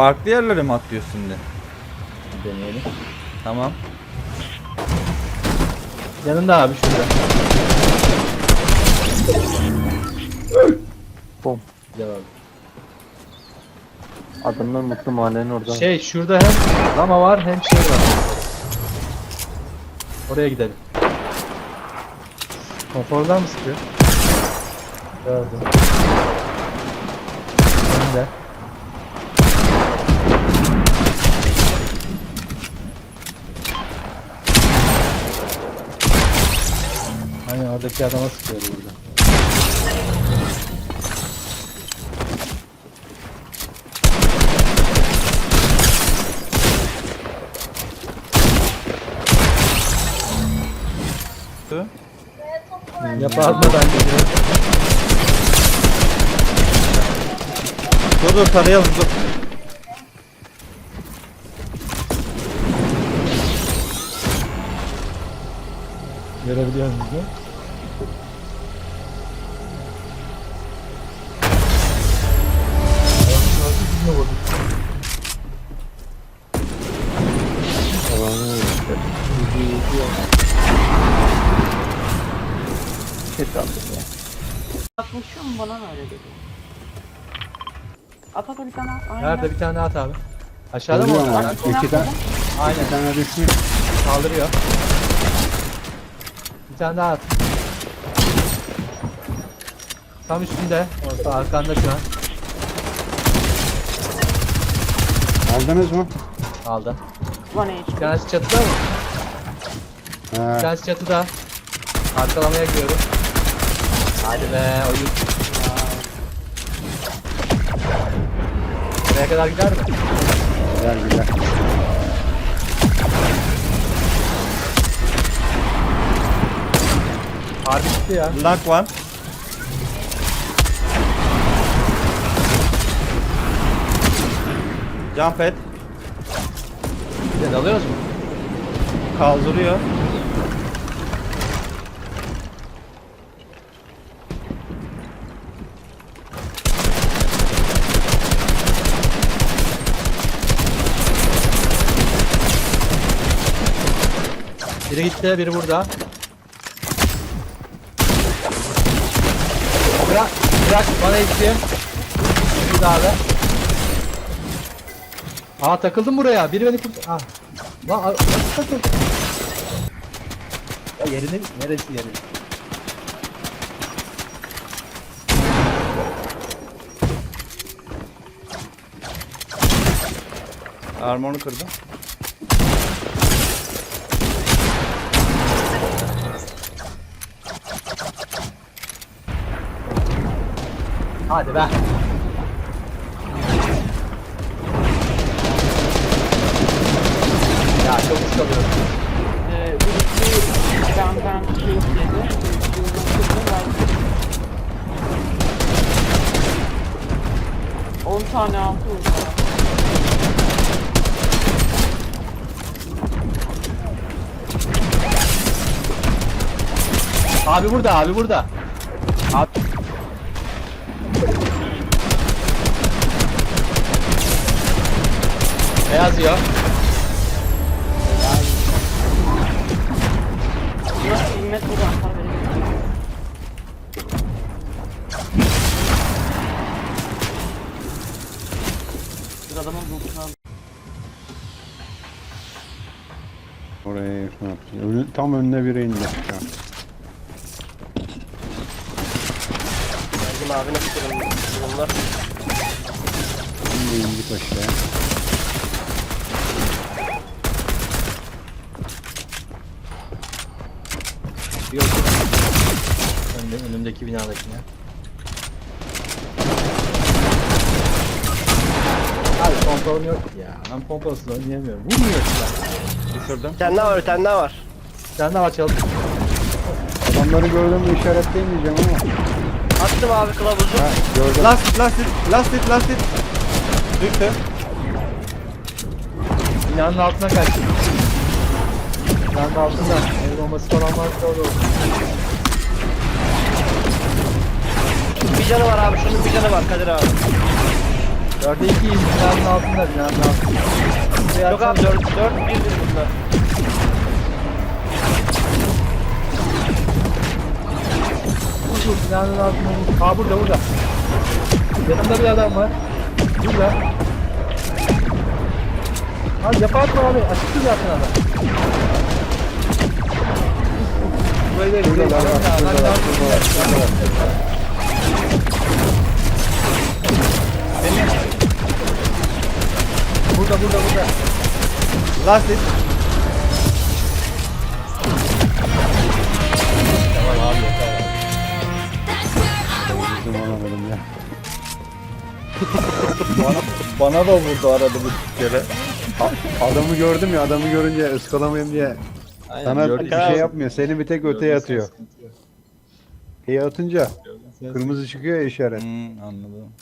Farklı yerlere mi atlıyorsun şimdi? Deneyelim. Tamam. Yanında abi şurada. Bom. Abi. Adamlar mutlu mahallenin orada. Şey şurada hem lama var hem şey var. Oraya gidelim. Konfordan mı sıkıyor? Gördüm. Önde. Aynen oradaki adama sıkıyor burada. Yapar mı ben de diyorum. Dur dur tarayalım dur. Görebiliyor musun? Bakmışım bana mı öyle dedi? At at bir tane at. Aynen. Nerede bir tane at abi. Aşağıda mı? Görüyor orada? musun? İki tane, Aynen iki tane düşmüş. kaldırıyor. Bir tane daha at. Tam üstünde. Orta arkanda şu an. Aldınız mı? Aldı. One Bir HP. tanesi çatıda mı? Bir He. tanesi çatıda. Arkalamaya gidiyorum. Hadi be oyun. Buraya kadar gider mi? Güzel güzel. Harbi gitti ya. Lock var. Jump et. Biz alıyoruz mu? Kaldırıyor. Biri gitti, biri burada. Bırak, bırak bana istiyor. Bir daha da. Aa takıldım buraya. Biri beni kurt... Ah. Lan a- nasıl takıldı? Ya yerini neresi yeri? Armorunu kırdım. Hadi be. Benden şey istedi. On tane altı vurdu. Abi burada, abi burada. Abi. Ne yazıyor? Adamın bulduğunu aldı. Oraya yakın atıyor. Önü- tam önüne biri indi. şu an. Bizim abi nasıl durumda? Durumlar. Şimdi indi aşağıya. Yok. Önde, önümdeki binadakine. Pompalım yok ya. Ben pompalısız oynayamıyorum. Vurmuyor ya. Düşürdüm. Tane daha var, bir tane daha var. Sen de aç çalış. Adamları gördüm mü işaretleyemeyeceğim ama. Attım abi kılavuzu. Ha gördüm. Last hit, last hit, last hit, last hit. Düştü. Binanın altına kaçtım. Binanın altında. El bombası falan varsa olur. Bir canı var abi, şunun bir canı var Kadir abi. Dörde ikiyim. Binanın altında. Binanın altında. Buraya Yok abi atsana. 4 4 1'dir bunlar. Dur. Binanın altında. Aa burada burada. Yanımda bir adam var. Burada. Abi yapar mı abi? Açıktı zaten adam. Burayı da Burada burayı var, da- Last hit. Alamadım ya. Bana, bana da vurdu arada bir kere. Adamı gördüm ya adamı görünce ıskalamayayım diye. Aynen, Sana bir şey yapmıyor. Seni bir tek öteye atıyor. İyi atınca kırmızı çıkıyor ya işaret. Hmm, anladım.